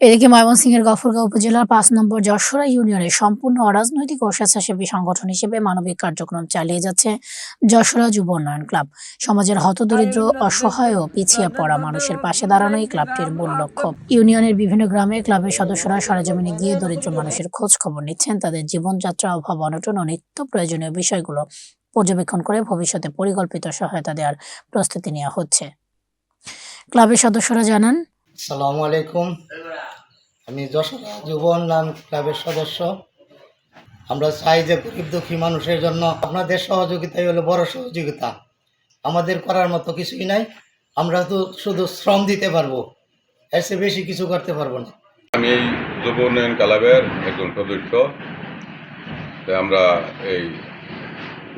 এদিকে ময়মনসিংহের গফরগাঁও উপজেলার পাঁচ নম্বর যশোরা ইউনিয়নের সম্পূর্ণ অরাজনৈতিক ও স্বেচ্ছাসেবী সংগঠন হিসেবে মানবিক কার্যক্রম চালিয়ে যাচ্ছে যশোরা যুব উন্নয়ন ক্লাব। সমাজের হতদরিদ্র, অসহায় ও পিছিয়ে পড়া মানুষের পাশে দাঁড়ানোই ক্লাবটির মূল লক্ষ্য। ইউনিয়নের বিভিন্ন গ্রামে ক্লাবের সদস্যরা সরেজমিনে গিয়ে দরিদ্র মানুষের খোঁজ খবর নিচ্ছেন। তাদের জীবনযাত্রা, অভাব, অনটন ও নিত্য প্রয়োজনীয় বিষয়গুলো পর্যবেক্ষণ করে ভবিষ্যতে পরিকল্পিত সহায়তা দেওয়ার প্রস্তুতি নেওয়া হচ্ছে। ক্লাবের সদস্যরা জানান, সালামু আলাইকুম। আমি যশোরা যুব উন্নয়ন ক্লাবের সদস্য। আমরা চাই যে গরিব দুঃখী মানুষের জন্য আপনাদের সহযোগিতাই হলো বড় সহযোগিতা। আমাদের করার মতো কিছুই নাই। আমরা তো শুধু শ্রম দিতে পারব। এর চেয়ে বেশি কিছু করতে পারব না। আমি এই যুব উন্নয়ন ক্লাবের একজন সদস্য। আমরা এই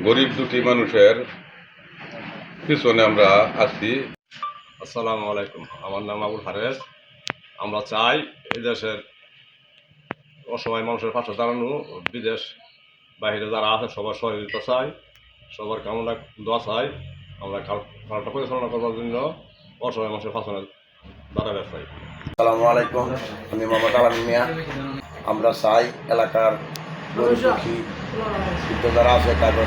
গরিব দুঃখী মানুষের পিছনে আমরা আছি। আসসালামু আলাইকুম। আমার নাম আবুল হারেস। আমরা চাই এই দেশের অসহায় মানুষের পাশে দাঁড়ানো, বিদেশ বাইরে যারা আছে সবার সহযোগিতা চাই, সবার কামনা, দোয়া চাই। আমরা খাল- খালটা পরিচালনা করবার জন্য অসহায় মানুষের পাশে দাঁড়াবে চাই। আসসালামু আলাইকুম, আমি মোহাম্মদ আলম মিয়া। আমরা চাই এলাকার যারা আছে, তাদের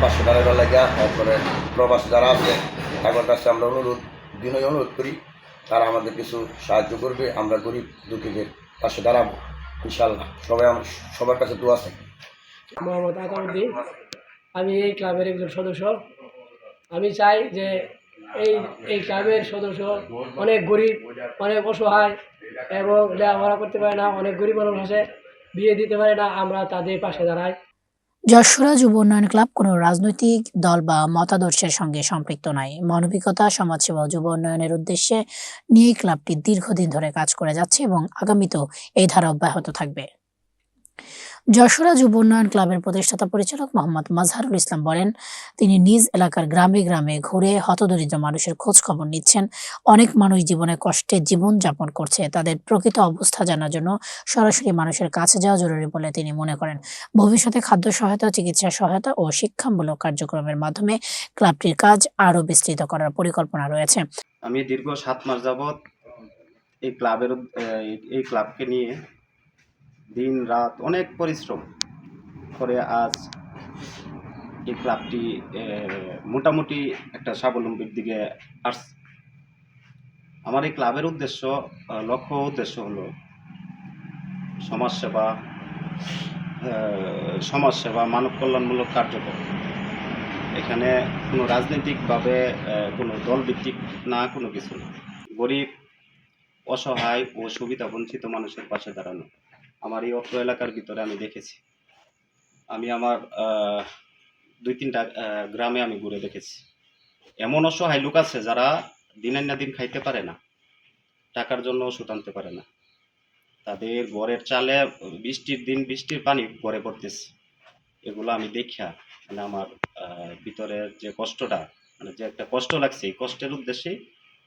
পাঁচশো টাকা লাগা তারপরে প্রবাসী যারা আছে, তাদের কাছে আমরা অনুরোধ দিনই অনুরোধ করি। তারা আমাদের কিছু সাহায্য করবে, আমরা গরিব দুঃখীদের পাশে দাঁড়াবো ইনশাল্লাহ সবাই আমার, সবার কাছে দোয়া চাই। মোহাম্মদ আতাউদ্দিন, আমি এই ক্লাবের একজন সদস্য। আমি চাই যে এই এই ক্লাবের সদস্য অনেক গরিব, অনেক অসহায় এবং লেখাপড়া করতে পারে না, অনেক গরিব মানুষ আছে, বিয়ে দিতে পারে না, আমরা তাদের পাশে দাঁড়াই। যশোরা যুব উন্নয়ন ক্লাব কোনো রাজনৈতিক দল বা মতাদর্শের সঙ্গে সম্পৃক্ত নয়। মানবিকতা, সমাজসেবা ও যুব উন্নয়নের উদ্দেশ্যে নিয়ে ক্লাবটি দীর্ঘদিন ধরে কাজ করে যাচ্ছে এবং আগামীতেও এই ধারা অব্যাহত থাকবে। যশোরা যুব উন্নয়ন ক্লাবের প্রতিষ্ঠাতা পরিচালক মোহাম্মদ মাজহারুল ইসলাম বলেন, তিনি নিজ এলাকার গ্রামে গ্রামে ঘুরে হতদরিদ্র মানুষের খোঁজ খবর নিচ্ছেন। অনেক মানুষ জীবনে কষ্টে জীবন যাপন করছে। তাদের প্রকৃত অবস্থা জানার জন্য সরাসরি মানুষের কাছে যাওয়া জরুরি বলে তিনি মনে করেন। ভবিষ্যতে খাদ্য সহায়তা, চিকিৎসা সহায়তা ও শিক্ষামূলক কার্যক্রমের মাধ্যমে ক্লাবটির কাজ আরও বিস্তৃত করার পরিকল্পনা রয়েছে। আমি দীর্ঘ সাত মাস যাবৎ এই ক্লাবের এই- ক্লাবকে নিয়ে দিন, রাত অনেক পরিশ্রম করে আজ এই ক্লাবটি মোটামুটি একটা স্বাবলম্বীর দিকে আসছে। আমার এই ক্লাবের উদ্দেশ্য লক্ষ্য উদ্দেশ্য হলো সমাজসেবা সমাজসেবা মানব কল্যাণমূলক কার্যক্রম। এখানে কোনো রাজনৈতিকভাবে কোনো দলভিত্তিক না, কোনো কিছু না। গরিব, অসহায় ও সুবিধা বঞ্চিত মানুষের পাশে দাঁড়ানো। আমার এই অত্র এলাকার ভিতরে আমি দেখেছি। আমি আমার দুই তিনটা গ্রামে আমি ঘুরে দেখেছি। এমন অসহায় লোক আছে যারা দিনের না দিন খাইতে পারে না, টাকার জন্য ওষুধ আনতে পারে না। তাদের ঘরের চালে বৃষ্টির দিন বৃষ্টির পানি ঘরে পড়তেছে। এগুলো আমি দেখিয়া মানে আমার ভিতরের যে কষ্টটা মানে যে একটা কষ্ট লাগছে, এই কষ্টের উদ্দেশ্যেই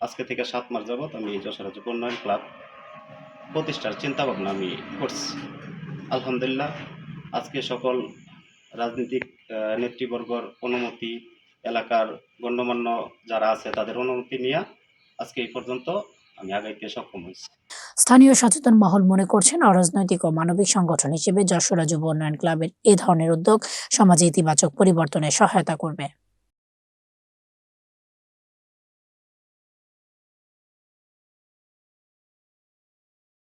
আজকে থেকে সাত মাস যাবৎ আমি এই যশোরা যুব উন্নয়ন ক্লাব প্রতিষ্ঠার চিন্তা ভাবনা আমি করছি। আলহামদুলিল্লাহ, আজকে সকল রাজনৈতিক নেতৃবর্গর অনুমতি, এলাকার গণ্যমান্য যারা আছে তাদের অনুমতি নিয়ে আজকে এই পর্যন্ত আমি আগাইতে সক্ষম হয়েছি। স্থানীয় সচেতন মহল মনে করছেন, অরাজনৈতিক ও মানবিক সংগঠন হিসেবে যশোরা যুব উন্নয়ন ক্লাবের এ ধরনের উদ্যোগ সমাজে ইতিবাচক পরিবর্তনে সহায়তা করবে।